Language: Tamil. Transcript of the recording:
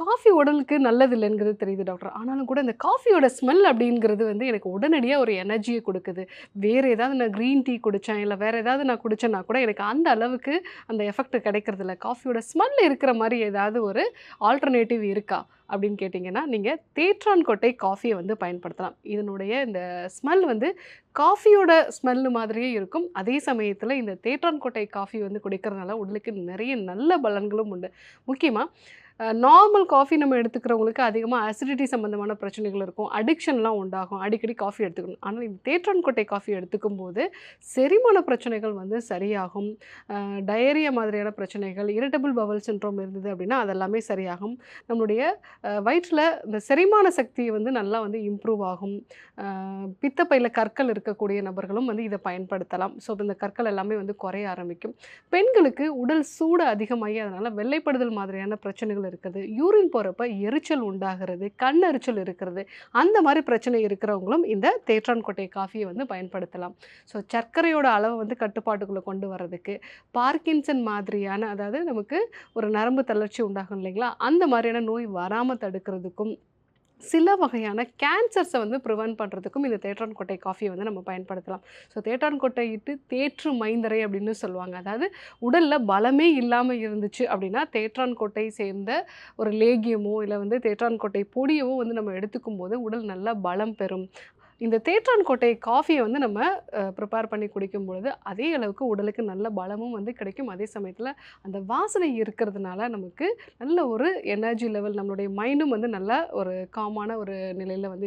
காஃபி உடலுக்கு நல்லது இல்லைங்கிறது தெரியுது டாக்டர். ஆனாலும் கூட இந்த காஃபியோட ஸ்மெல் அப்படிங்கிறது வந்து எனக்கு உடனடியாக ஒரு எனர்ஜியை கொடுக்குது. வேறு ஏதாவது நான் க்ரீன் டீ குடித்தேன் இல்லை வேறு ஏதாவது நான் குடித்தேன்னா கூட எனக்கு அந்த அளவுக்கு அந்த எஃபெக்ட் கிடைக்கிறதில்ல காஃபியோட ஸ்மெல் இருக்கிற மாதிரி ஏதாவது ஒரு ஆல்டர்னேட்டிவ் இருக்கா அப்படின்னு கேட்டிங்கன்னா நீங்கள் தேற்றான்கொட்டை காஃபியை வந்து பயன்படுத்தலாம். இதனுடைய இந்த ஸ்மெல் வந்து காஃபியோட ஸ்மெல்லு மாதிரியே இருக்கும். அதே சமயத்தில் இந்த தேற்றான்கொட்டை காஃபி வந்து குடிக்கிறதுனால உடலுக்கு நிறைய நல்ல பலன்களும் உண்டு. முக்கியமாக நார்மல் காஃபி நம்ம எடுத்துக்கிறவங்களுக்கு அதிகமாக அசிடிட்டி சம்மந்தமான பிரச்சனைகள் இருக்கும். அடிக்ஷன்லாம் உண்டாகும். அடிக்கடி காஃபி எடுத்துக்கணும். ஆனால் இந்த தேற்றான் கொட்டை காஃபி எடுத்துக்கும் போது செரிமான பிரச்சனைகள் வந்து சரியாகும். டயரியா மாதிரியான பிரச்சனைகள் இரிட்டபிள் பவல் சின்ட்ரோம் இருந்தது அப்படின்னா அதெல்லாமே சரியாகும். நம்மளுடைய வயிற்றில் இந்த செரிமான சக்தியை வந்து நல்லா வந்து இம்ப்ரூவ் ஆகும். பித்தப்பையில் கற்கள் இருக்கக்கூடிய நபர்களும் வந்து இதை பயன்படுத்தலாம். ஸோ இந்த கற்கள் எல்லாமே வந்து குறைய ஆரம்பிக்கும். பெண்களுக்கு உடல் சூடு அதிகமாகி அதனால் வெள்ளைப்படுதல் மாதிரியான பிரச்சனைகள் இருக்குது யூரின் போகிறப்ப எரிச்சல் உண்டாகிறது கண் எரிச்சல் இருக்கிறது அந்த மாதிரி பிரச்சனை இருக்கிறவங்களும் இந்த தேற்றான்கோட்டை காஃபியை வந்து பயன்படுத்தலாம். ஸோ சர்க்கரையோட அளவை வந்து கட்டுப்பாட்டுக்குள்ளே கொண்டு வர்றதுக்கு பார்க்கின்சன் மாதிரியான அதாவது நமக்கு ஒரு நரம்பு தளர்ச்சி உண்டாகும் இல்லைங்களா? அந்த மாதிரியான நோய் வராமல் தடுக்கிறதுக்கும் சில வகையான கேன்சர்ஸை வந்து ப்ரிவென்ட் பண்ணுறதுக்கும் இந்த தேற்றான்கோட்டை காஃபியை வந்து நம்ம பயன்படுத்தலாம். ஸோ தேற்றான் கொட்டை இட்டு தேற்று மைந்தரை அப்படின்னு சொல்லுவாங்க. அதாவது உடலில் பலமே இல்லாமல் இருந்துச்சு அப்படின்னா தேற்றான் கொட்டை சேர்ந்த ஒரு லேகியமோ இல்லை வந்து தேற்றான்கோட்டை பொடியவோ வந்து நம்ம எடுத்துக்கும் போது உடல் நல்லா பலம் பெறும். இந்த தேற்றான் கோட்டை காஃபியை வந்து நம்ம ப்ரிப்பேர் பண்ணி குடிக்கும் பொழுது அதே அளவுக்கு உடலுக்கு நல்ல பலமும் வந்து கிடைக்கும். அதே சமயத்தில் அந்த வாசனை இருக்கிறதுனால நமக்கு நல்ல ஒரு எனர்ஜி லெவல் நம்மளுடைய மைண்டும் வந்து நல்ல ஒரு காமான ஒரு நிலையில் வந்து இருக்கும்